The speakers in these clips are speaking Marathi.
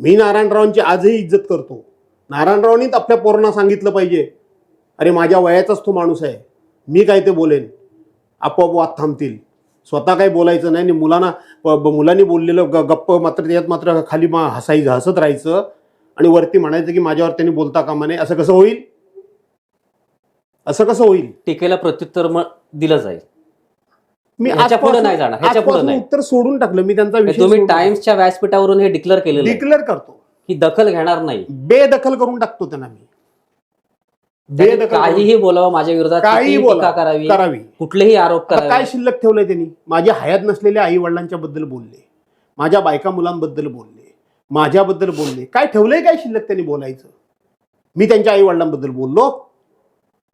मी नारायणरावांची आजही इज्जत करतो. नारायणरावांनीच आपल्या पोरांना सांगितलं पाहिजे. अरे माझ्या वयाचाच तो माणूस आहे. मी काय ते बोलेन? आपोआप वाद थांबतील. स्वतः काही बोलायचं नाही आणि मुलांना मुलांनी बोललेलं ग गप्प मात्र त्याच्यात मात्र खाली मा हसायचं हसत राहायचं आणि वरती म्हणायचं की माझ्यावर त्यांनी बोलता कामा नये. असं कसं होईल? असं कसं होईल? टीकेला प्रत्युत्तर मग दिलं जाईल. मी ह्याच्या पुढं आजपासून- नाही जाणार, ह्याच्या पुढं आजपासून नाही. उत्तर सोडून टाकलं. मी त्यांचा विषय तुम्ही सोडून- टाइम्सच्या व्यासपीठावरून हे डिक्लेअर केलेलं आहे. डिक्लेअर करतो. की दखल घेणार नाही. बेदखल करून टाकतो त्यांना मी. त्यांनी बेदखल करून- काहीही बोलावं माझ्या विरोधात कितीही बोला करावी करावी. कुठलेही आरोप आता काय करावे. शिल्लक ठेवलंय त्यांनी? माझ्या हयात नसलेल्या आई वडिलांच्या बद्दल बोलले. माझ्या बायका मुलांबद्दल बोलले. माझ्याबद्दल बोलले. काय ठेवलंय काय शिल्लक त्यांनी बोलायचं? मी त्यांच्या आई वडिलांबद्दल बोललो.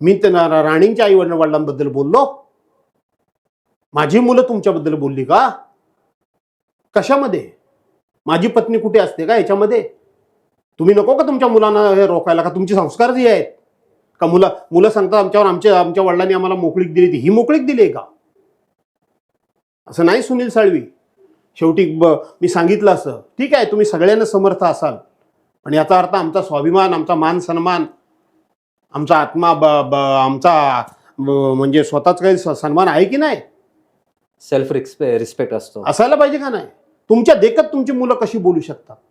मी त्यांना राणींच्या आई वडिलांबद्दल बोललो. माझी मुलं तुमच्याबद्दल बोलली का? कशामध्ये? माझी पत्नी कुठे असते का याच्यामध्ये? तुम्ही नको का तुमच्या मुलांना हे रोखायला का तुमचे संस्कार जे आहेत? का मुलं मुलं सांगतात आमच्यावर आमच्या आमच्या वडिलांनी आम्हाला मोकळीक दिली ती ही मोकळीक दिली आहे का? असं नाही सुनील साळवी. शेवटी ब- मी सांगितलं असं. ठीक आहे तुम्ही सगळ्यांना समर्थ असाल. पण याचा अर्थ आमचा स्वाभिमान आमचा मान सन्मान आमचा आत्मा ब ब आमचा म्हणजे स्वतःच काही सन्मान आहे की नाही? सेल्फ रिस्पेक्ट असतो. असायला पाहिजे का नाही? तुमच्या देखत तुमची मुलं कशी बोलू शकतात?